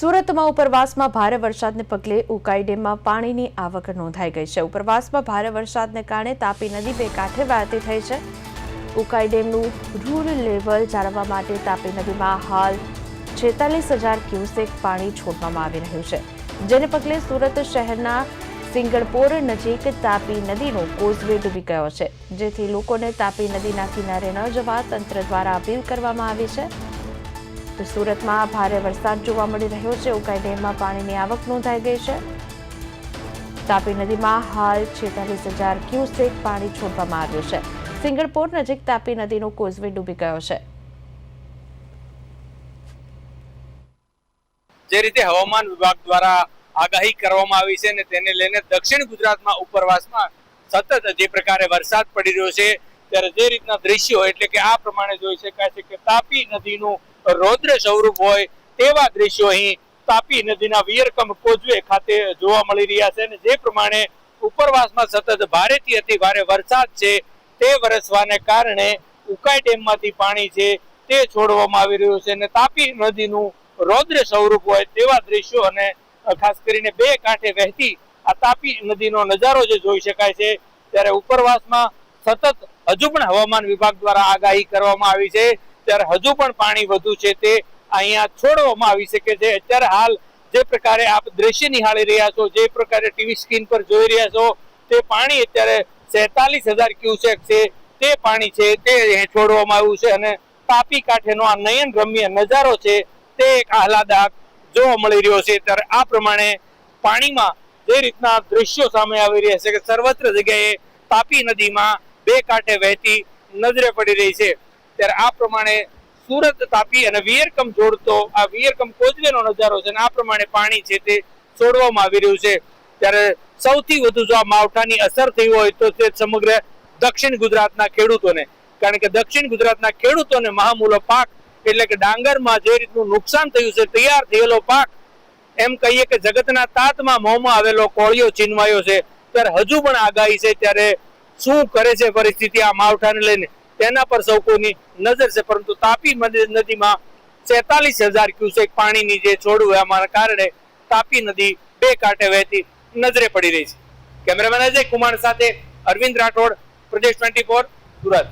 સુરતમાં ઉપરવાસમાં ભારે વરસાદને પગલે ઉકાઈ ડેમમાં પાણીની આવક નોંધાઈ ગઈ છે. ઉપરવાસમાં ભારે વરસાદને કારણે તાપી નદી બે કાંઠે વહેતી થઈ છે. ઉકાઈ ડેમનું રૂર લેવલ જાળવવા માટે તાપી નદીમાં હાલ છેતાલીસ હજાર ક્યુસેક પાણી છોડવામાં આવી રહ્યું છે. જેને પગલે સુરત શહેરના સિંગળપોર નજીક તાપી નદીનો કોઝવે ડૂબી ગયો છે. જેથી લોકોને તાપી નદીના કિનારે ન જવા તંત્ર દ્વારા અપીલ કરવામાં આવી છે. તો સુરતમાં ભારે વરસાદ જોવા મળી રહ્યો છે. ઉકાઈ ડેમમાં પાણીની આવક નોંધાઈ ગઈ છે. તાપી નદીમાં હાલ છેતાલીસ હજાર ક્યુસેક પાણી છોડવામાં આવ્યું છે. સિંગરપોર નજીક તાપી નદીનો કોઝવે ડૂબી ગયો છે. જે રીતે હવામાન વિભાગ દ્વારા આગાહી કરવામાં આવી છે અને તેને લઈને દક્ષિણ ગુજરાતમાં ઉપરવાસમાં સતત જે પ્રકારે વરસાદ પડી રહ્યો છે, ત્યારે જે રીતના દ્રશ્યો એટલે કે આ પ્રમાણે જોઈ શકાય છે કે તાપી નદીનું રૌદ્ર સ્વરૂપ હોય તેવા દ્રશ્યો અહીં તાપી નદીના વિયરકમ કોજવે ખાતે જોવા મળી રહ્યા છે અને જે પ્રમાણે ઉપરવાસમાં સતત ભારેથી અતિ ભારે વરસાદ છે, તે વરસવાને કારણે ઉકાઈ ડેમમાંથી પાણી છે તે છોડવામાં આવી રહ્યું છે અને તાપી નદીનું રૌદ્ર સ્વરૂપ હોય તેવા દ્રશ્યો અને ખાસ કરીને બે કાંઠે વહેતી આ તાપી નદીનો નજારો જે જોઈ શકાય છે, ત્યારે ઉપરવાસમાં સતત હજુ પણ હવામાન વિભાગ દ્વારા આગાહી કરવામાં આવી છે. ત્યારે હજુ પણ પાણી વધુ છે તે અહીંયા છોડવામાં આવી શકે છે. અત્યારે હાલ જે પ્રકારે આપ દ્રશ્ય નિહાળી રહ્યા છો, જે પ્રકારે ટીવી સ્ક્રીન પર જોઈ રહ્યા છો, તે પાણી અત્યારે સેતાલીસ હજાર ક્યુસેક છે, તે પાણી છે, તે છોડવામાં આવ્યું છે અને તાપી કાંઠેનો આ નયન રમ્ય નજારો છે, તે એક આહલાદક જોવા મળી રહ્યો છે. ત્યારે આ પ્રમાણે પાણીમાં જે રીતના દ્રશ્યો સામે આવી રહ્યા છે કે સર્વત્ર જગ્યાએ તાપી નદીમાં બે કાંઠે વહેતી નજરે પડી રહી છે. ત્યારે આ પ્રમાણે સુરત તાપી અને વિયરકમ જોડતો આ વિયરકમ કોજવેનો નજારો છે અને આ પ્રમાણે પાણી છે તે છોડવામાં આવી રહ્યું છે. ત્યારે સૌથી વધુ જો આ માવઠાની અસર થઈ હોય તો તે સમગ્ર દક્ષિણ ગુજરાતના ખેડૂતોને, કારણ કે દક્ષિણ ગુજરાતના ખેડૂતોને મહામૂલો પાક એટલે કે ડાંગરમાં જે રીતનું નુકસાન થયું છે, તૈયાર થયેલો પાક, એમ કહીએ કે જગતના તાતમાં મોંમાં આવેલો કોળિયો છીનવાયો છે. ત્યારે હજુ પણ આગાહી છે ત્યારે શું કરે છે પરિસ્થિતિ આ માવઠાને લઈને? તેના પર સૌ કોઈની નજર છે, પરંતુ તાપી નદી- નદીમાં સેતાલીસ હજાર ક્યુસેક પાણીની જે છોડવામાં કારણે તાપી નદી બે કાંઠે વહેતી નજરે પડી રહી છે. કેમેરામેન અજય કુમાર સાથે અરવિંદ રાઠોડ, પ્રદેશ ટ્વેન્ટી ફોર, સુરત.